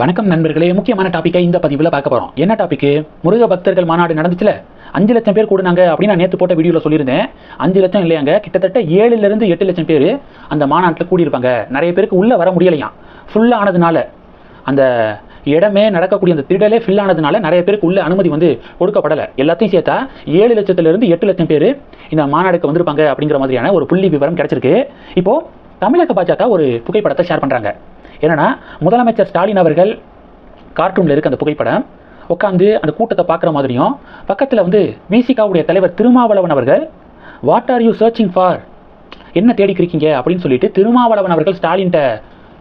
வணக்கம் நண்பர்களே முக்கியமான டாப்பிக்கை இந்த பதிவில் பார்க்க போகிறோம் என்ன டாபிக் முருக பக்தர்கள் மாநாடு நடந்துச்சுல? அஞ்சு லட்சம் பேர் கூடுனாங்க அப்படின்னு நான் நேற்று போட்ட வீடியோவில் சொல்லியிருந்தேன். அஞ்சு லட்சம் இல்லையாங்க கிட்டத்தட்ட ஏழுலேருந்து எட்டு லட்சம் பேர் அந்த மாநாட்டில் கூடியிருப்பாங்க. நிறைய பேருக்கு உள்ளே வர முடியலையாம். ஃபுல்லாக ஆனதுனால அந்த இடமே நடக்கக்கூடிய அந்த திடலே ஃபில் ஆனதுனால நிறைய பேருக்கு உள்ள அனுமதி வந்து கொடுக்கப்படலை. எல்லாத்தையும் சேர்த்தா ஏழு லட்சத்திலிருந்து எட்டு லட்சம் பேர் இந்த மாநாடுக்கு வந்திருப்பாங்க அப்படிங்கிற மாதிரியான ஒரு புள்ளி விவரம் கிடச்சிருக்கு. இப்போது தமிழக பாஜக ஒரு புகைப்படத்தை ஷேர் பண்ணுறாங்க என்னன்னா முதலமைச்சர் ஸ்டாலின் அவர்கள் கார்ட்டூனில் இருக்க அந்த புகைப்படம் உட்காந்து அந்த கூட்டத்தை பார்க்குற மாதிரியும் பக்கத்தில் வந்து விசிகாவுடைய தலைவர் திருமாவளவன் அவர்கள் what are you searching for என்ன தேடிக்கிறீங்க அப்படின்னு சொல்லிட்டு திருமாவளவன் அவர்கள் ஸ்டாலின்கிட்ட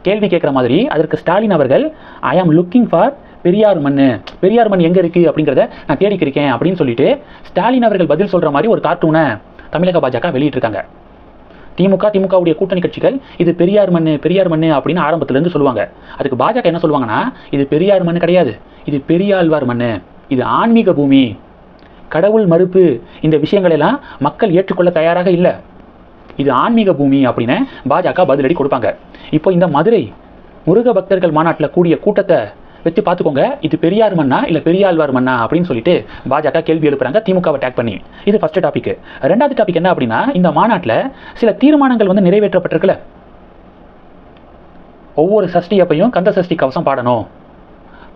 கேள்வி கேட்குற மாதிரி அதற்கு ஸ்டாலின் அவர்கள் ஐ ஆம் லுக்கிங் ஃபார் பெரியார் மண்ணு. பெரியார் மண் எங்கே இருக்குது அப்படிங்கிறத நான் தேடிக்கிறேன் அப்படின்னு சொல்லிட்டு ஸ்டாலின் அவர்கள் பதில் சொல்கிற மாதிரி ஒரு கார்ட்டூனை தமிழக பாஜக வெளியிட்டிருக்காங்க. திமுக திமுகவுடைய கூட்டணி கட்சிகள் இது பெரியார் மண்ணு பெரியார் மண்ணு அப்படின்னு ஆரம்பத்திலேருந்து சொல்லுவாங்க. அதுக்கு பாஜக என்ன சொல்லுவாங்கன்னா இது பெரியார் மண்ணு கிடையாது. இது பெரியாழ்வார் மண் இது ஆன்மீக பூமி. கடவுள் மறுப்பு. இந்த விஷயங்களெல்லாம் மக்கள் ஏற்றுக்கொள்ள தயாராக இல்லை. இது ஆன்மீக பூமி அப்படின்னு பாஜக பதிலடி கொடுப்பாங்க. இப்போ இந்த மதுரை முருக பக்தர்கள் மாநாட்டில் கூடிய கூட்டத்தை வச்சு பார்த்துக்கோங்க இது பெரியார் மண்ணா இல்லை பெரியாழ்வார் மண்ணா அப்படின்னு சொல்லிட்டு பாஜக கேள்வி எழுப்புறாங்க திமுகவை டேக் பண்ணி. இது ஃபர்ஸ்ட் டாபிக் ரெண்டாவது டாபிக் என்ன அப்படின்னா இந்த மாநாட்டில் சில தீர்மானங்கள் வந்து நிறைவேற்றப்பட்டிருக்குல்ல. ஒவ்வொரு சஷ்டி அப்பையும் கந்த சஷ்டி கவசம் பாடணும்.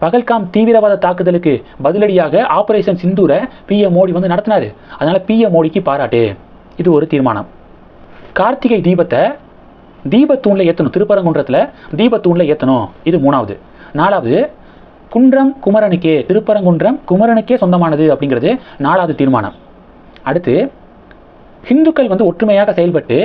பகல்காம் தீவிரவாத தாக்குதலுக்கு பதிலடியாக ஆபரேஷன் சிந்தூரை பிஎம் மோடி வந்து நடத்தினாரு. அதனால பிஎம் மோடிக்கு பாராட்டு. இது ஒரு தீர்மானம். கார்த்திகை தீபத்தை தீபத்தூணில் ஏற்றணும் திருப்பரங்குன்றத்தில் தீபத்தூணில் ஏற்றணும் இது மூணாவது. நாலாவது குன்றம் குமரனுக்கே திருப்பரங்குன்றம் குமரனுக்கே சொந்தமானது அப்படிங்கிறது நாலாவது தீர்மானம். அடுத்து ஹிந்துக்கள் வந்து ஒற்றுமையாக செயல்பட்டு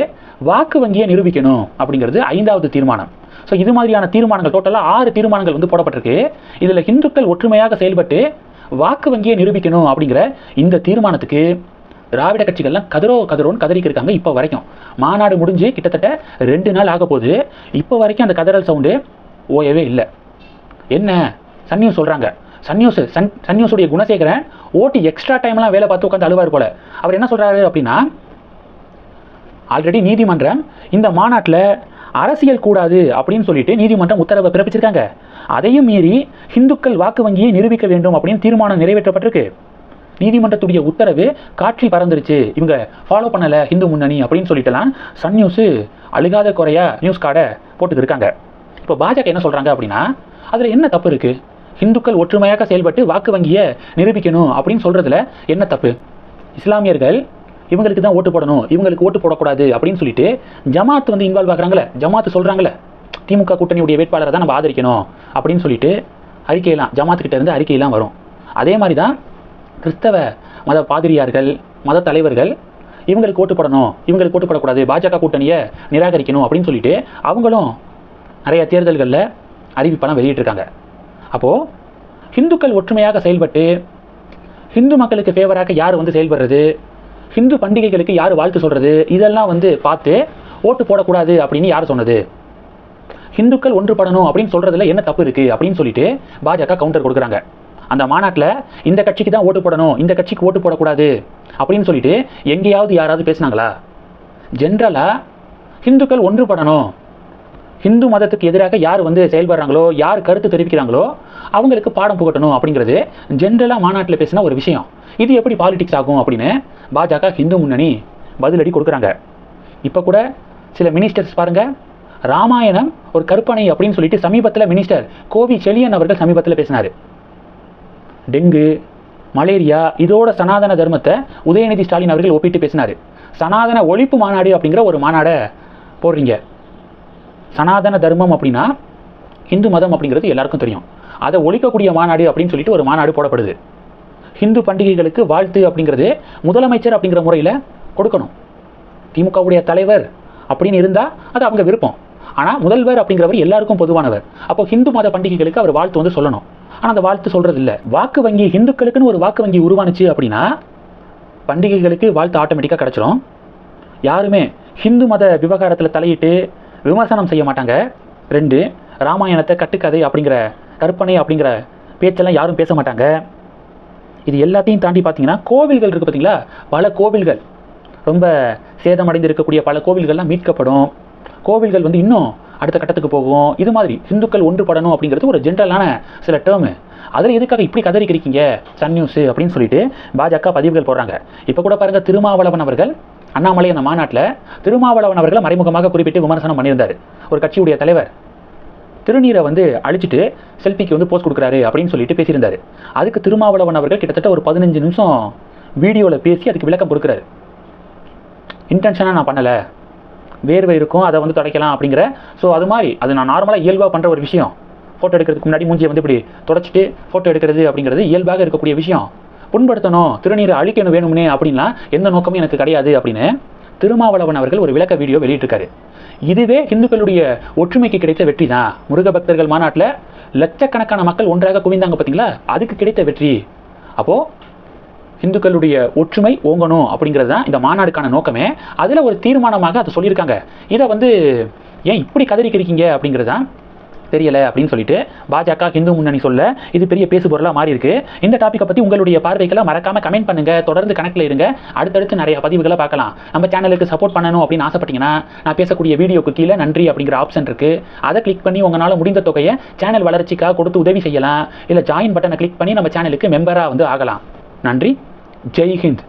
வாக்கு வங்கியை நிரூபிக்கணும் அப்படிங்கிறது ஐந்தாவது தீர்மானம். ஸோ இது மாதிரியான தீர்மானங்கள் டோட்டலாக ஆறு தீர்மானங்கள் வந்து போடப்பட்டிருக்கு. இதில் ஹிந்துக்கள் ஒற்றுமையாக செயல்பட்டு வாக்கு வங்கியை நிரூபிக்கணும் அப்படிங்கிற இந்த தீர்மானத்துக்கு திராவிட கட்சிகள்லாம் கதரோ கதரோன்னு கதறிக்கு இருக்காங்க இப்போ வரைக்கும். மாநாடு முடிஞ்சு கிட்டத்தட்ட ரெண்டு நாள் ஆக போகுது இப்போ வரைக்கும் அந்த கதறல் சவுண்டு ஓயவே இல்லை. என்ன? சன் நியூஸ் சொல்கிறாங்க சன் நியூஸ் சன் சன் நியூஸுடைய குணசேகரன் ஓட்டி எக்ஸ்ட்ரா டைம்லாம் வேலை பார்த்து உட்காந்து அழுவார் போல. அவர் என்ன சொல்கிறாரு அப்படின்னா ஆல்ரெடி நீதிமன்றம் இந்த மாநாட்டில் அரசியல் கூடாது அப்படின்னு சொல்லிட்டு நீதிமன்றம் உத்தரவை பிறப்பிச்சிருக்காங்க. அதையும் மீறி ஹிந்துக்கள் வாக்கு வங்கியை நிரூபிக்க வேண்டும் அப்படின்னு தீர்மானம் நிறைவேற்றப்பட்டிருக்கு. நீதிமன்றத்துடைய உத்தரவு காற்றில் பறந்துருச்சு. இவங்க ஃபாலோ பண்ணலை ஹிந்து முன்னணி அப்படின்னு சொல்லிட்டுலாம் சன் நியூஸு அழுகாத குறையா நியூஸ் கார்டை போட்டுக்கிருக்காங்க இப்போ பாஜக என்ன சொல்கிறாங்க அப்படின்னா அதில் என்ன தப்பு இருக்குது ஹிந்துக்கள் ஒற்றுமையாக செயல்பட்டு வாக்கு வங்கியை நிரூபிக்கணும் அப்படின்னு சொல்கிறதுல என்ன தப்பு? இஸ்லாமியர்கள் இவங்களுக்கு தான் ஓட்டு போடணும் இவங்களுக்கு ஓட்டு போடக்கூடாது அப்படின்னு சொல்லிட்டு ஜமாத் வந்து இன்வால்வ் ஆகுறாங்களே ஜமாத் சொல்கிறாங்களே திமுக கூட்டணியுடைய வேட்பாளரை தான் நம்ம ஆதரிக்கணும் அப்படின்னு சொல்லிட்டு அறிக்கையெல்லாம் ஜமாத் கிட்ட இருந்து அறிக்கையெல்லாம் வரும். அதே மாதிரி தான் கிறிஸ்தவ மத பாதிரியார்கள் மத தலைவர்கள் இவங்களுக்கு ஓட்டு போடணும் இவங்களுக்கு ஓட்டு போடக்கூடாது பாஜக கூட்டணியை நிராகரிக்கணும் அப்படின்னு சொல்லிட்டு அவங்களும் நிறைய தேர்தல்களில் அறிவிப்பெல்லாம் வெளியிட்டிருக்காங்க. அப்போது ஹிந்துக்கள் ஒற்றுமையாக செயல்பட்டு ஹிந்து மக்களுக்கு ஃபேவராக யார் வந்து செயல்படுறது ஹிந்து பண்டிகைகளுக்கு யார் வாழ்த்து சொல்கிறது இதெல்லாம் வந்து பார்த்து ஓட்டு போடக்கூடாது அப்படின்னு யார் சொன்னது? ஹிந்துக்கள் ஒன்றுபடணும் அப்படின்னு சொல்கிறதுல என்ன தப்பு இருக்குது அப்படின்னு சொல்லிட்டு பாஜக கவுண்டர் கொடுக்குறாங்க. அந்த மாநாட்டில் இந்த கட்சிக்கு தான் ஓட்டு போடணும் இந்த கட்சிக்கு ஓட்டு போடக்கூடாது அப்படின்னு சொல்லிட்டு எங்கேயாவது யாராவது பேசுனாங்களா? ஜென்ரலாக ஹிந்துக்கள் ஒன்றுபடணும். ஹிந்து மதத்துக்கு எதிராக யார் வந்து செயல்படுறாங்களோ யார் கருத்து தெரிவிக்கிறாங்களோ அவங்களுக்கு பாடம் புகட்டணும் அப்படிங்கிறது ஜென்ரலாக மாநாட்டில் பேசின ஒரு விஷயம். இது எப்படி பாலிடிக்ஸ் ஆகும் அப்படின்னு பாஜக ஹிந்து முன்னணி பதிலடி கொடுக்குறாங்க. இப்போ கூட சில மினிஸ்டர்ஸ் பாருங்க ராமாயணம் ஒரு கற்பனை அப்படின்னு சொல்லிட்டு சமீபத்தில் மினிஸ்டர் கோவி செலியன் அவர்கள் சமீபத்தில் பேசினார். டெங்கு மலேரியா இதோட சனாதன தர்மத்தை உதயநிதி ஸ்டாலின் அவர்கள் ஒப்பிட்டு பேசினார். சனாதன ஒழிப்பு மாநாடு அப்படிங்கிற ஒரு மாநாடை போடுறீங்க. சனாதன தர்மம் அப்படின்னா இந்து மதம் அப்படிங்கிறது எல்லாருக்கும் தெரியும். அதை ஒழிக்கக்கூடிய மாநாடு அப்படின்னு சொல்லிட்டு ஒரு மாநாடு போடப்படுது. ஹிந்து பண்டிகைகளுக்கு வாழ்த்து அப்படிங்கிறது முதலமைச்சர் அப்படிங்கிற முறையில் கொடுக்கணும். திமுகவுடைய தலைவர் அப்படின்னு இருந்தால் அது அவங்க விருப்பம். ஆனால் முதல்வர் அப்படிங்கிறவர் எல்லாருக்கும் பொதுவானவர். அப்போ ஹிந்து மத பண்டிகைகளுக்கு அவர் வாழ்த்து வந்து சொல்லணும். ஆனால் அந்த வாழ்த்து சொல்கிறது இல்லை. வாக்கு வங்கி ஹிந்துக்களுக்குன்னு ஒரு வாக்கு வங்கி உருவானுச்சு அப்படின்னா பண்டிகைகளுக்கு வாழ்த்து ஆட்டோமேட்டிக்காக கிடச்சிரும். யாருமே ஹிந்து மத விவகாரத்தில் தலையிட்டு விமர்சனம் செய்ய மாட்டாங்க. ரெண்டு ராமாயணத்தை கட்டுக்கதை அப்படிங்கிற கற்பனை அப்படிங்கிற பேச்செல்லாம் யாரும் பேச மாட்டாங்க. இது எல்லாத்தையும் தாண்டி பார்த்தீங்கன்னா கோவில்கள் இருக்குது பார்த்தீங்களா பல கோவில்கள். ரொம்ப சேதமடைந்து இருக்கக்கூடிய பல கோவில்கள்லாம் மீட்கப்படும். கோவில்கள் வந்து இன்னும் அடுத்த கட்டத்துக்கு போகும். இது மாதிரி இந்துக்கள் ஒன்றுபடணும் அப்படிங்கிறது ஒரு ஜென்ரலான சில டேர்மு அதில் எதுக்காக இப்படி கதறிக்கிறீங்க சன் நியூஸ் அப்படின்னு சொல்லிட்டு பாஜக பதிவுகள் போடுறாங்க. இப்போ கூட பாருங்கள் திருமாவளவன் அவர்கள் அண்ணாமலை அந்த மாநாட்டில் திருமாவளவன் அவர்களை மறைமுகமாக குறிப்பிட்டு விமர்சனம் பண்ணியிருந்தார். ஒரு கட்சியுடைய தலைவர் திருநீரை வந்து அழிச்சிட்டு செல்ஃபிக்கு வந்து போஸ்ட் கொடுக்குறாரு அப்படின்னு சொல்லிட்டு பேசியிருந்தாரு. அதுக்கு திருமாவளவன் அவர்கள் கிட்டத்தட்ட ஒரு பதினஞ்சு நிமிஷம் வீடியோவில் பேசி அதுக்கு விளக்கம் கொடுக்குறாரு. இன்டென்ஷனாக நான் பண்ணலை. வேர்வை இருக்கும் அதை வந்து துடைக்கலாம் அப்படிங்கிற. ஸோ அது மாதிரி அது நான் நார்மலாக இயல்பாக பண்ணுற ஒரு விஷயம். ஃபோட்டோ எடுக்கிறதுக்கு முன்னாடி மூஞ்சியை வந்து இப்படி தொடச்சிட்டு ஃபோட்டோ எடுக்கிறது அப்படிங்கிறது இயல்பாக இருக்கக்கூடிய விஷயம். புண்படுத்தணும் திருநீரை அழிக்கணும் வேணும்னே அப்படின்லாம் எந்த நோக்கமும் எனக்கு கிடையாது அப்படின்னு திருமாவளவன் அவர்கள் ஒரு விளக்க வீடியோ வெளியிட்டிருக்காரு. இதுவே இந்துக்களுடைய ஒற்றுமைக்கு கிடைத்த வெற்றி தான். முருக பக்தர்கள் மாநாட்டில் லட்சக்கணக்கான மக்கள் ஒன்றாக குவிந்தாங்க பார்த்தீங்களா அதுக்கு கிடைத்த வெற்றி. அப்போது இந்துக்களுடைய ஒற்றுமை ஓங்கணும் அப்படிங்கிறது தான் இந்த மாநாடுக்கான நோக்கமே. அதில் ஒரு தீர்மானமாக அதை சொல்லியிருக்காங்க. இதை வந்து ஏன் இப்படி கதறிக்கிறீங்க அப்படிங்கிறது தான் தெரியலை அப்படின்னு சொல்லிட்டு பாஜக ஹிந்து முன்னணி சொல்ல இது பெரிய பேசு பொருளாக மாறி இருக்கு. இந்த டாப்பிக்கை பற்றி உங்களுடைய பார்வைகளை மறக்காம கமெண்ட் பண்ணுங்க. தொடர்ந்து கணக்கில் இருங்க. அடுத்தடுத்து நிறைய பதிவுகளை பார்க்கலாம். நம்ம சேனலுக்கு சப்போர்ட் பண்ணணும் அப்படின்னு ஆசைப்பட்டீங்கன்னா நான் பேசக்கூடிய வீடியோக்கு கீழே நன்றி அப்படிங்கிற ஆப்ஷன் இருக்கு. அதை கிளிக் பண்ணி உங்களால் முடிந்த தொகையை சேனல் வளர்ச்சிக்காக கொடுத்து உதவி செய்யலாம். இல்லை ஜாயின் பட்டனை கிளிக் பண்ணி நம்ம சேனலுக்கு மெம்பராக வந்து ஆகலாம். நன்றி. ஜெய் ஹிந்த்.